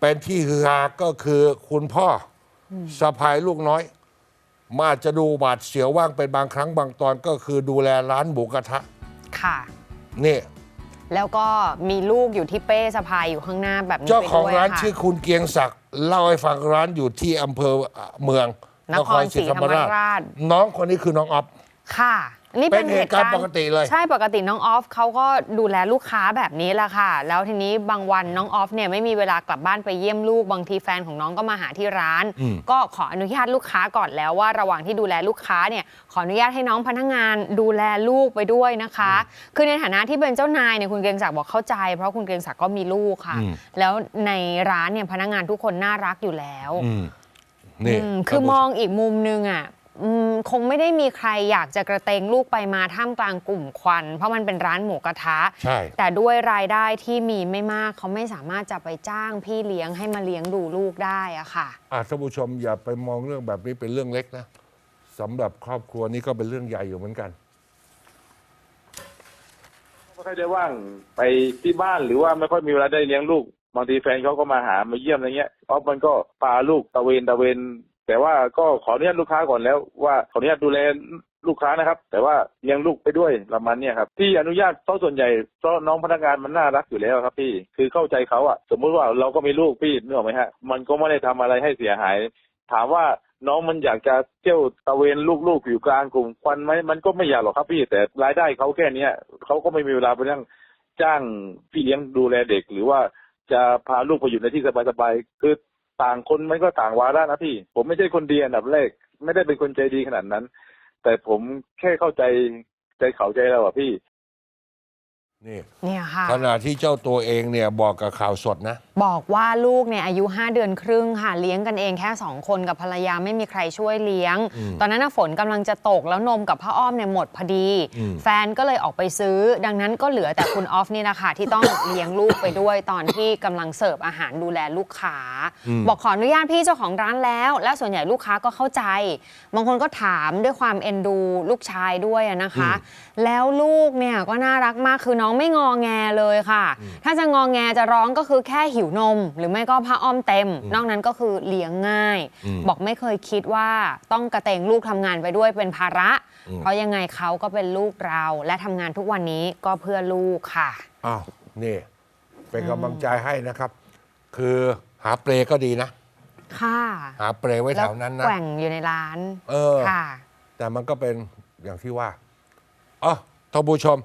เป็นที่ฮือฮาก็คือคุณพ่ออสะพายลูกน้อย มาจะดูบาดเสียวว่างเป็นบางครั้งบางตอนก็คือดูแลร้านหมูกระทะค่ะ นี่ แล้วก็มีลูกอยู่ที่เป้สะพายอยู่ข้างหน้าแบบนี้เจ้าของไปด้วยร้านค่ะ ชื่อคุณเกียงศักดิ์เล่าให้ฟังร้านอยู่ที่อำเภอเมืองนครศรีธรรมราชน้องคนนี้คือน้องออฟ ค่ะ นี่เป็เป็นนเหเหตุตุกาการรณ์ณ์ปกติเลย ใช่ปกติน้องออฟเขาก็ดูแลลูกค้าแบบนี้แหละค่ะ แล้วทีนี้บางวันน้องออฟเนี่ยไม่มีเวลากลับบ้านไปเยี่ยมลูก บางทีแฟนของน้องก็มาหาที่ร้านอืมก็ขออนุญาตลูกค้าก่อนแล้วว่าระหว่างที่ดูแลลูกค้าเนี่ยขออนุญาตให้น้องพนักงานดูแลลูกไปด้วยนะคะ คือในฐานะที่เป็นเจ้านายเนี่ยคุณเกรียงศักดิ์บอกเข้าใจ เพราะคุณเกรียงศักดิ์ก็มีลูกค่ะอืมแล้วในร้านเนี่ยพนักงานทุกคนน่ารักอยู่แล้วอืมนี่อืมคือมองอีกมุมนึงอะอืม คงไม่ได้มีใครอยากจะกระเตงลูกไปมาท่ามกลางกลุ่มควัน เพราะมันเป็นร้านหมูกระทะ ใช่ แต่ด้วยรายได้ที่มีไม่มากเขาไม่สามารถจะไปจ้างพี่เลี้ยงให้มาเลี้ยงดูลูกได้อะค่ะ อะท่านผู้ชมอย่าไปมองเรื่องแบบนี้เป็นเรื่องเล็กนะสำหรับครอบครัวนี้ก็เป็นเรื่องใหญ่อยู่เหมือนกัน ไม่ค่อยได้ว่างไปที่บ้านหรือว่าไม่ค่อยมีเวลาได้เลี้ยงลูก บางทีแฟนเขาก็มาหามาเยี่ยมอะไรเงี้ยออฟมันก็พาลูกตะเวนตะเวน แต่ว่าก็ขออนุญาตลูกค้าก่อนแล้วว่าขออนุญาตดูแลลูกค้านะครับ แต่ว่าเลี้ยงลูกไปด้วยประมาณเนี้ยครับที่อนุญาตเพราะส่วนใหญ่เพราะน้องพนักงานมันน่ารักอยู่แล้วครับ พี่คือเข้าใจเขาอะสมมุติว่าเราก็มีลูกพี่นึกออกไหมฮะมันก็ไม่ได้ทำอะไรให้เสียหาย ถามว่าน้องมันอยากจะเที่ยวตะเวนลูกๆอยู่กลางกลุ่มควันไหมมันก็ไม่อยากหรอกครับพี่แต่รายได้เขาแค่เนี้ยเขาก็ไม่มีเวลาไปนั่งจ้างพี่เลี้ยงดูแลเด็กหรือว่าจะพาลูกไปอยู่ในที่สบายๆคือ ต่างคนมันก็ต่างวาระนะพี่ ผมไม่ใช่คนดีอันดับแรก ไม่ได้เป็นคนใจดีขนาดนั้น แต่ผมแค่เข้าใจใจเขาใจเราอะพี่ นี่เนี่ยค่ะ ขณะที่เจ้าตัวเองเนี่ยบอกกับข่าวสดนะ บอกว่าลูกเนี่ยอายุ 5 เดือนครึ่งค่ะเลี้ยงกันเองแค่ 2 คนกับภรรยาไม่มีใครช่วยเลี้ยงอืมตอนนั้นนะฝนกำลังจะตกแล้วนมกับผ้าอ้อมเนี่ยหมดพอดีอืมแฟนก็เลยออกไปซื้อ ดังนั้นก็เหลือแต่คุณออฟนี่นะคะที่ต้องเลี้ยงลูกไปด้วยตอนที่กำลังเสิร์ฟอาหารดูแลลูกค้า บอกขออนุญาตพี่เจ้าของร้านแล้ว และส่วนใหญ่ลูกค้าก็เข้าใจ บางคนก็ถามด้วยความเอ็นดูลูกชายด้วยอะนะคะ แล้วลูกเนี่ยก็น่ารักมากคือน้องไม่งอแงเลยค่ะ ถ้าจะงอแงจะร้องก็คือแค่หิวนม หรือไม่ก็ผ้าอ้อมเต็ม นอกนั้นก็คือเลี้ยงง่ายอืมบอกไม่เคยคิดว่าต้องกระเตงลูกทำงานไปด้วยเป็นภาระอืมเพราะยังไงเขาก็เป็นลูกเรา และทำงานทุกวันนี้ก็เพื่อลูกค่ะอ้าวนี่ เป็นกำลังใจให้นะครับ คือหาเปลก็ดีนะค่ะหาเปลไว้แถวนั้นแล้นะแกว่งอยู่ในร้าน เออค่ะ แต่มันก็เป็นอย่างที่ว่าอ๋อท่านผู้ชม